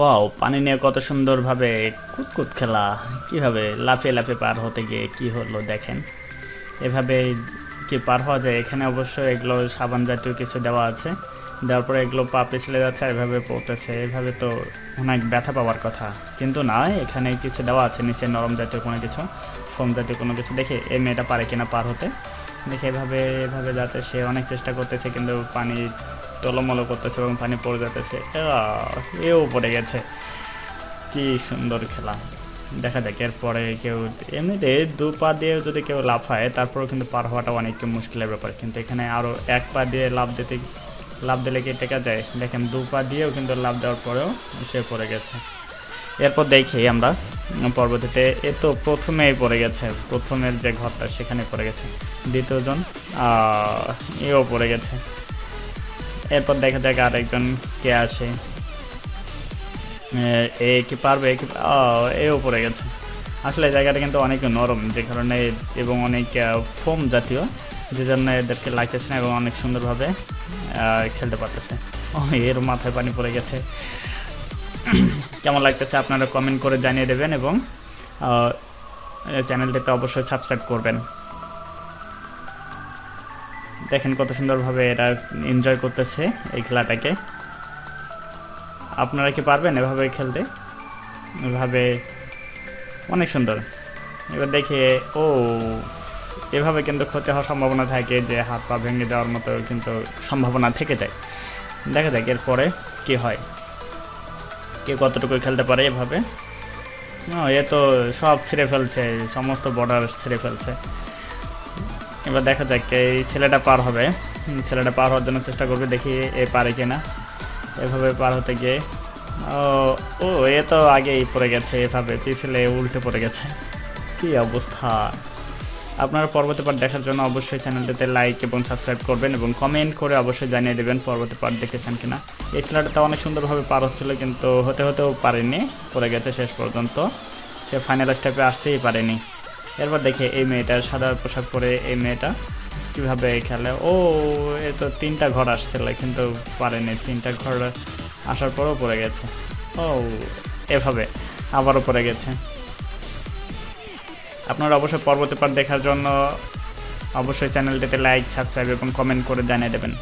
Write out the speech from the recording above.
Wow, পানি নিয়ে কত সুন্দরভাবে কুতকুত খেলা। কীভাবে লাফিয়ে লাফিয়ে পার হতে গিয়ে কি হলো দেখেন। এভাবে কি পার হওয়া যায়? এখানে অবশ্যই এগুলো সাবান জাতীয় কিছু দেওয়া আছে। দেওয়ার পরে এগুলো পা পিছলে যাচ্ছে এভাবে পড়তেছে। এভাবে তো অনেক ব্যথা পাওয়ার কথা। কিন্তু না, এখানে কিছু দেওয়া আছে, নিচে নরম জাতীয় কোনো কিছু, ফোম জাতীয় কোনো কিছু। দেখে, এই মেয়েটা পারে কিনা পার হতে। দেখে, এভাবে এভাবে যাচ্ছে, সে অনেক চেষ্টা করতেছে, কিন্তু পানি টলমলো করতেছে এবং পানি পড়ে যাচ্ছে এও পড়ে গেছে। কি সুন্দর খেলা। দেখা যাক, এরপরে কেউ, এমনিতে দু পা দিয়ে যদি কেউ লাফায় তারপরেও কিন্তু পার হওয়াটা অনেক মুশকিলের ব্যাপার। কিন্তু এখানে আরও এক পা দিয়ে লাভ দিতে লাভ দিলে কি টেকা যায়? দেখেন, দু পা দিয়েও কিন্তু লাভ দেওয়ার পরেও সে পড়ে গেছে। এরপর দেখি আমরা, পরবর্তীতে এ তো প্রথমেই পড়ে গেছে। প্রথমের যে ঘরটা, সেখানে পড়ে গেছে। দ্বিতীয়জন এও পড়ে গেছে। এরপর দেখা যাক আরেকজন কে আসে। এ- এ কি পারবে, এ কি এও পড়ে গেছে। আসলে জায়গাটা কিন্তু অনেক নরম, যে কারণে এবং অনেক ফোম জাতীয়, যে জন্য এদেরকে লাগতেছে না এবং অনেক সুন্দরভাবে খেলতে পারতেছে। ও, এর মাথায় পানি পড়ে গেছে। কেমন লাগতেছে আপনারা কমেন্ট করে জানিয়ে দেবেন এবং চ্যানেলটিতে অবশ্যই সাবস্ক্রাইব করবেন। দেখেন কত সুন্দরভাবে এরা এনজয় করতেছে এই খেলাটাকে। আপনারা কি পারবেন এভাবে খেলতে? এভাবে অনেক সুন্দর। এবার দেখে, ও, এভাবে কিন্তু ক্ষতি হওয়ার সম্ভাবনা থাকে যে হাত পা ভেঙে দেওয়ার মতো কিন্তু সম্ভাবনা থেকে যায়। দেখা যাক এরপরে কি হয়। কে কতটুকু খেলতে পারে এভাবে? এ তো সব ছিঁড়ে ফেলছে, সমস্ত বর্ডার ছিঁড়ে ফেলছে। এবার দেখা যাক, এই ছেলেটা পার হবে। ছেলেটা পার হওয়ার জন্য চেষ্টা করবে, দেখি এ পারে কিনা। এভাবে পার হতে গিয়ে, ও এ তো আগেই পড়ে গেছে এভাবে, পিছলে উল্টে পড়ে গেছে। কি অবস্থা? আপনারা পরবর্তী পাঠ দেখার জন্য অবশ্যই চ্যানেলটিতে লাইক এবং সাবস্ক্রাইব করবেন এবং কমেন্ট করে অবশ্যই জানিয়ে দেবেন পরবর্তী পাঠ দেখেছেন কিনা। এই খেলাটা অনেক সুন্দরভাবে পার হচ্ছিল, কিন্তু হতে হতেও পারেনি, পড়ে গেছে শেষ পর্যন্ত। সে ফাইনাল স্টেপে আসতেই পারেনি। এরপর দেখে এই মেয়েটা, সাদা পোশাক পরে এই মেয়েটা কীভাবে খেলে। ও, এ তো তিনটা ঘর আসছিল, কিন্তু পারেনি। তিনটা ঘর আসার পরেও পড়ে গেছে। ও, এভাবে আবারও পড়ে গেছে। আপনারা অবশ্যই পরবর্তী পার্ট দেখার জন্য অবশ্যই চ্যানেলটিতে লাইক সাবস্ক্রাইব এবং কমেন্ট করে জানিয়ে দেবেন।